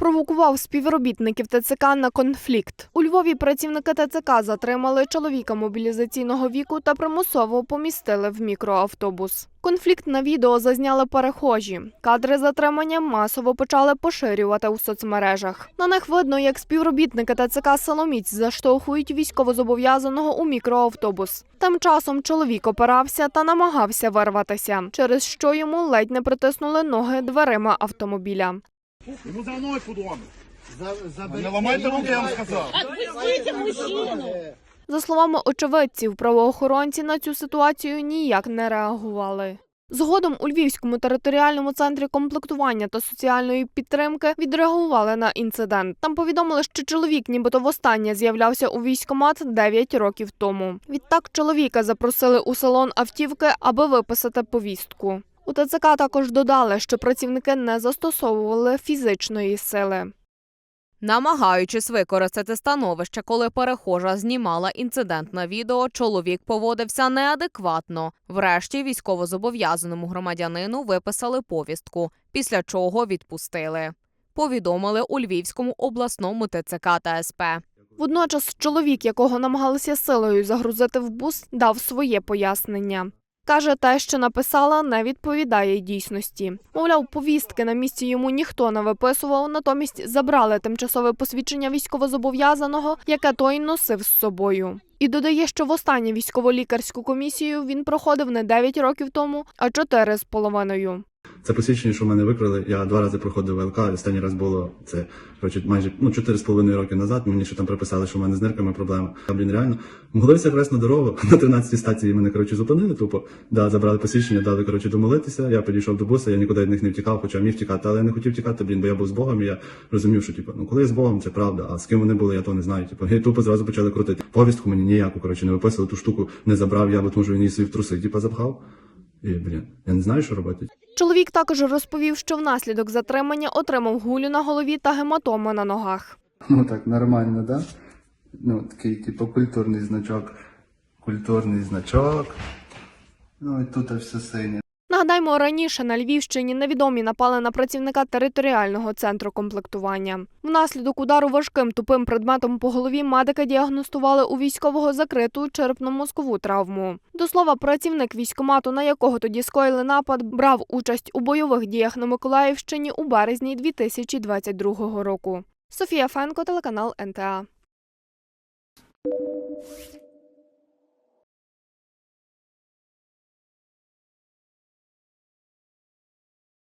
спровокував співробітників ТЦК на конфлікт. У Львові працівники ТЦК затримали чоловіка мобілізаційного віку та примусово помістили в мікроавтобус. Конфлікт на відео зазняли перехожі. Кадри затримання масово почали поширювати у соцмережах. На них видно, як співробітники ТЦК Соломіць заштовхують військовозобов'язаного у мікроавтобус. Тим часом чоловік опирався та намагався вирватися, через що йому ледь не притиснули ноги дверима автомобіля. Ему за мной куда Не ломайте руки, я вам сказал. Отпустите мужчину! За словами очевидців, правоохоронці на цю ситуацію ніяк не реагували. Згодом у Львівському територіальному центрі комплектування та соціальної підтримки відреагували на інцидент. Там повідомили, що чоловік нібито востаннє з'являвся у військкомат 9 років тому. Відтак чоловіка запросили у салон автівки, аби виписати повістку. У ТЦК також додали, що працівники не застосовували фізичної сили. Намагаючись використати становище, коли перехожа знімала інцидент на відео, чоловік поводився неадекватно. Врешті військовозобов'язаному громадянину виписали повістку, після чого відпустили. Повідомили у Львівському обласному ТЦК та СП. Водночас чоловік, якого намагалися силою загрузити в бус, дав своє пояснення. Каже, те, що написала, не відповідає дійсності. Мовляв, повістки на місці йому ніхто не виписував, натомість забрали тимчасове посвідчення військовозобов'язаного, яке той носив з собою. І додає, що в останню військово-лікарську комісію він проходив не 9 років тому, а 4 з половиною. Це посвідчення, що мене викрили. Я два рази проходив ВЛК. Останній раз було це коротше, майже ну чотири з половиною роки назад. Мені ще там приписали, що в мене з нирками проблема. А блін, реально моглився якраз на дорогу на 13-й стації мене коротше зупинили. Тупо да, забрали посвідчення, дали коротше домолитися. Я підійшов до буса, я нікуди від них не втікав, хоча міг втікати, але я не хотів втікати, блін, бо я був з Богом. І я розумів, що типу, ну коли я з Богом, це правда. А з ким вони були, я то не знаю. Типу, і тупо зразу почали крутити. Повістку мені ніяку коротше не виписали, ту штуку не забрав. Я бо тому що він її собі в труси, типу, запхав. І блін, я не знаю, що робити. Чоловік також розповів, що внаслідок затримання отримав гулю на голові та гематоми на ногах. Ну так, нормально, да? Ну, такий, типу, культурний значок. Культурний значок. Ну і тут все синє. Нагадаємо, раніше на Львівщині невідомі напали на працівника територіального центру комплектування. Внаслідок удару важким тупим предметом по голові медики діагностували у військового закриту черепно-мозкову травму. До слова, працівник військкомату, на якого тоді скоїли напад, брав участь у бойових діях на Миколаївщині у березні 2022 року. Софія Фенко, телеканал НТА.